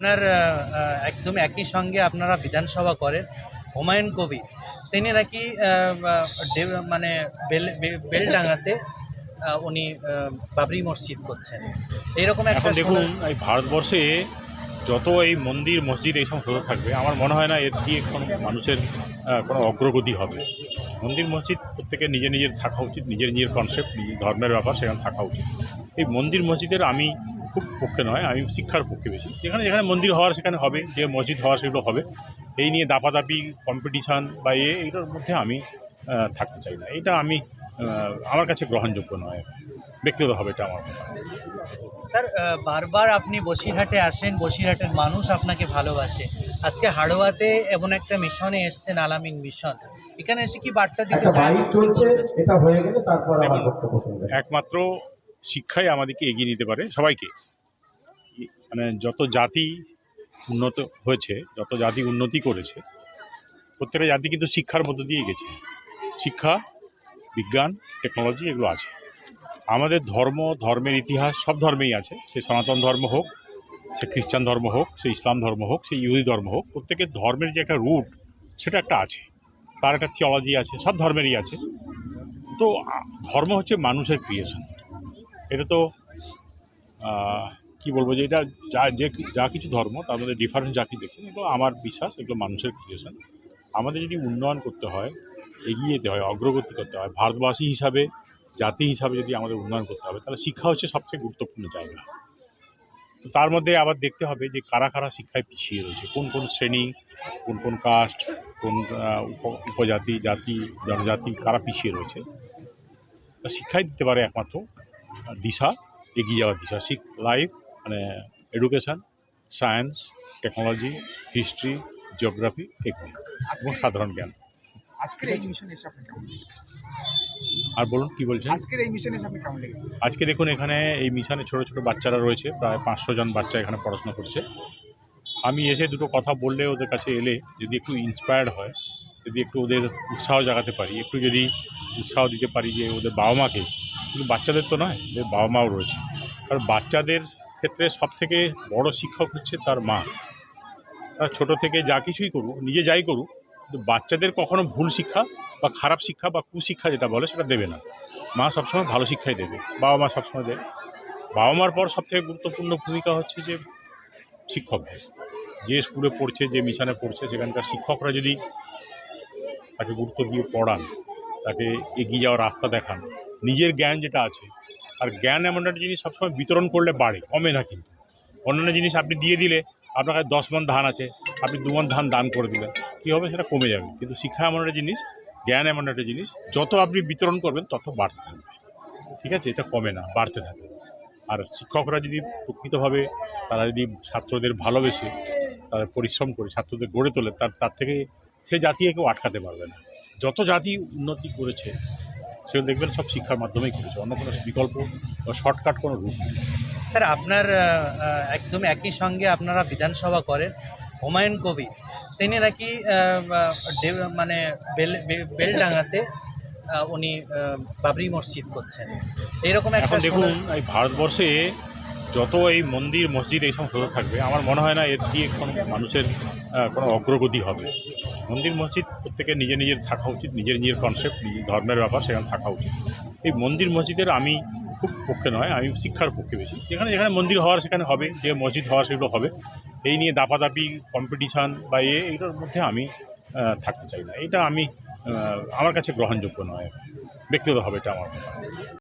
আপনার একদম একই সঙ্গে আপনারা বিধানসভা করেন হুমায়ুন কবি তিনি নাকি মানে বেল বেলডাঙ্গাতে উনি বাবরি মসজিদ করছেন। এইরকম একটা দেখুন এই ভারতবর্ষে যত এই মন্দির মসজিদ এই সমস্ত হতে থাকবে আমার মনে হয় না এর দিয়ে কোনো মানুষের কোনো অগ্রগতি হবে। মন্দির মসজিদ প্রত্যেকের নিজের নিজের থাকা উচিত নিজের নিজের কনসেপ্ট নিজের ধর্মের ব্যাপার সেখানে থাকা উচিত। এই মন্দির মসজিদের আমি খুব পক্ষে নয় আমি শিক্ষার পক্ষে বেশি। যেখানে যেখানে মন্দির হওয়ার সেখানে হবে যে মসজিদ হওয়ার সেগুলো হবে। এই নিয়ে দাপাদাপি কম্পিটিশান বা এ এইটার মধ্যে আমি থাকতে চাই না। এটা আমি আমার কাছে গ্রহণযোগ্য নয়। ব্যক্তিগতভাবে এটা আমার কথা স্যার বারবার আপনি বসিরহাটে আসেন বসিরহাটের মানুষ আপনাকে ভালোবাসে। আজকে হাড়োয়াতে এমন একটা মিশনে এসছেন আলামিন মিশন। এখানে এসে কি বার্তা দিতে বাইক চলছে এটা হয়ে গেলে তারপর আমার দেখুন, বক্তব্য শুনবেন। একমাত্র শিক্ষাই আমাদেরকে এগিয়ে নিতে পারে, সবাইকে। মানে যত জাতি উন্নত হয়েছে, যত জাতি উন্নতি করেছে, প্রত্যেকটা জাতি কিন্তু শিক্ষার মধ্য দিয়ে গেছে। শিক্ষা, বিজ্ঞান টেকনোলজি এগুলো আছে। আমাদের ধর্ম, ধর্মের ইতিহাস সব ধর্মেই আছে। সে সনাতন ধর্ম হোক, সে খ্রিস্টান ধর্ম হোক, সে ইসলাম ধর্ম হোক, সে ইহুদি ধর্ম হোক, প্রত্যেকের ধর্মের যে একটা রুট সেটা একটা আছে। তার একটা থিওলজি আছে, সব ধর্মেরই আছে। তো ধর্ম হচ্ছে মানুষের ক্রিয়েশন এটা তো কি বলব যে এটা যা, যে, যা কিছু ধর্ম, তার মধ্যে ডিফারেন্স যা কিছু দেখছেন এগুলো আমার বিশ্বাস, এগুলো মানুষের ক্রিয়েশন আমাদের যদি উন্নয়ন করতে হয়, এগিয়ে যেতে হয়, অগ্রগতি করতে হয়, ভারতবাসী হিসাবে, জাতি হিসাবে যদি আমাদের উন্নয়ন করতে হবে, তাহলে শিক্ষা হচ্ছে সবচেয়ে গুরুত্বপূর্ণ জায়গা। তার মধ্যে আবার দেখতে হবে যে কারা কারা শিক্ষায় পিছিয়ে রয়েছে, কোন কোন শ্রেণি, কোন কোন কাস্ট কোন উপজাতি, জাতি, জনজাতি, কারা পিছিয়ে রয়েছে। শিক্ষাই দিতে পারে একমাত্র দিশা এগিয়ে যাওয়ার দিশা। শিখ লাইফ মানে education science technology history geography এগুলো এবং সাধারণ জ্ঞান। আজকের এই মিশনে এসে আপনি কেমন আর বলুন কি বলছেন? আজকের এই মিশনে এসে আপনি কেমন লেগেছে? আজকে দেখুন এখানে এই মিশনে ছোট ছোট বাচ্চারা রয়েছে প্রায় পাঁচশো জন বাচ্চা এখানে পড়াশোনা করছে। আমি এসে দুটো কথা বললে ওদের কাছে এলে যদি একটু ইন্সপায়ার্ড হয় যদি একটু ওদের উৎসাহ জাগাতে পারি একটু যদি উৎসাহ দিতে পারি যে ওদের বাবা মাকে কিন্তু বাচ্চাদের তো নয় ওদের বাবা মাও রয়েছে। কারণ বাচ্চাদের ক্ষেত্রে সব থেকে বড় শিক্ষক হচ্ছে তার মা। তার ছোট থেকে যা কিছুই করুক, নিজে যাই করুক, কিন্তু বাচ্চাদের কখনো ভুল শিক্ষা বা খারাপ শিক্ষা বা কুশিক্ষা যেটা বলে সেটা দেবে না। মা সবসময় ভালো শিক্ষাই দেবে বাবা মা সবসময় দেবে। বাবা মার পর সবথেকে গুরুত্বপূর্ণ ভূমিকা হচ্ছে যে শিক্ষকদের যে স্কুলে পড়ছে, যে মিশনে পড়ছে, সেখানকার শিক্ষকরা যদি তাকে গুরুত্ব দিয়ে পড়ান, তাকে এগিয়ে যাওয়ার রাস্তা দেখান নিজের জ্ঞান যেটা আছে, আর জ্ঞান এমন একটা জিনিস সবসময় বিতরণ করলে বাড়ে, কমে না কিন্তু। অন্যান্য জিনিস আপনি দিয়ে দিলে আপনার কাছে দশ মন ধান আছে, আপনি দু মন ধান দান করে দিলেন, কী হবে সেটা কমে যাবে। কিন্তু শিক্ষা এমন একটা জিনিস, জ্ঞান এমন একটা জিনিস, যত আপনি বিতরণ করবেন তত বাড়তে থাকবে। ঠিক আছে? এটা কমে না, বাড়তে থাকে। আর শিক্ষকরা যদি প্রকৃতভাবে তারা যদি ছাত্রদের ভালোবেসে, তারা পরিশ্রম করে, ছাত্রদের গড়ে তোলে, তার তার থেকে সে জাতি কেউ আটকাতে পারবে না। যত জাতি উন্নতি করেছে সেগুলো দেখবেন সব শিক্ষার মাধ্যমেই করেছে। অন্য কোনো বিকল্প বা শর্টকাট কোনো রূপ নেই। স্যার আপনার একদম একই সঙ্গে আপনারা বিধানসভা করেন হুমায়ুন কবি তিনি নাকি মানে বেল বেলডাঙ্গাতে উনি বাবরি মসজিদ করছেন। এইরকম একটা এখন দেখুন এই ভারতবর্ষে যত এই মন্দির, মসজিদ এই সমস্ত থাকবে, আমার মনে হয় না এর দিয়ে কোনো মানুষের কোনো অগ্রগতি হবে। মন্দির, মসজিদ প্রত্যেকের নিজের নিজের থাকা উচিত, নিজের নিজের কনসেপ্ট নিজের ধর্মের ব্যাপার সেখানে থাকা উচিত। এই মন্দির, মসজিদের আমি খুব পক্ষে নয়, আমি শিক্ষার পক্ষে বেশি। যেখানে যেখানে মন্দির হওয়ার সেখানে হবে, যে মসজিদ হওয়ার সেগুলো হবে, এই নিয়ে দাপাদাপি কম্পিটিশান বা এ, এইটার মধ্যে আমি থাকতে চাই না। এটা আমি আমার কাছে গ্রহণযোগ্য নয়। ব্যক্তিগতভাবে এটা আমার